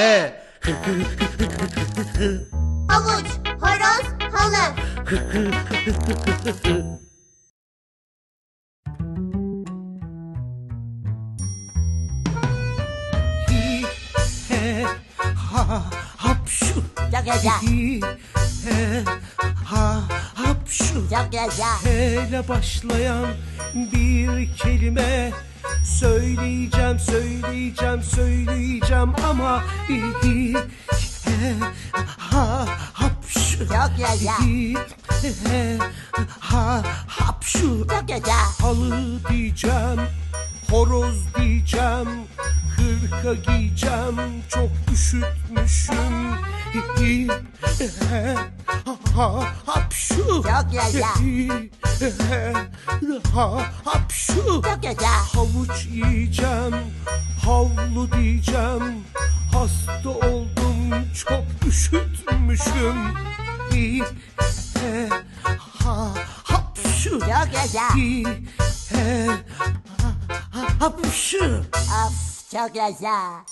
he. Havuç, horoz, halı. Hi, he, ha, hapşu. Çok. Hi, he, ha, hapşu. Çok yaşa. Hele başlayan bir kelime Söyleyeceğim, söyleyeceğim, söyleyeceğim ama he, ha, hapşu. Yaşa. Hi, he, ha, hapşu. Çok yaşa. Halı diyeceğim, horoz diyeceğim, hırka giyeceğim, çok üşütmüşüm. Ha, hapşu. Yaşa. Hi, he, ha, hapşu. Çok yaşa. Havuç yiyeceğim, havlu diyeceğim. Hasta oldum, çok üşütmüşüm. Hi, he, ha, hapşu. Çok yaşa. Hi, he, ha, hapşu. Of çok yaşa.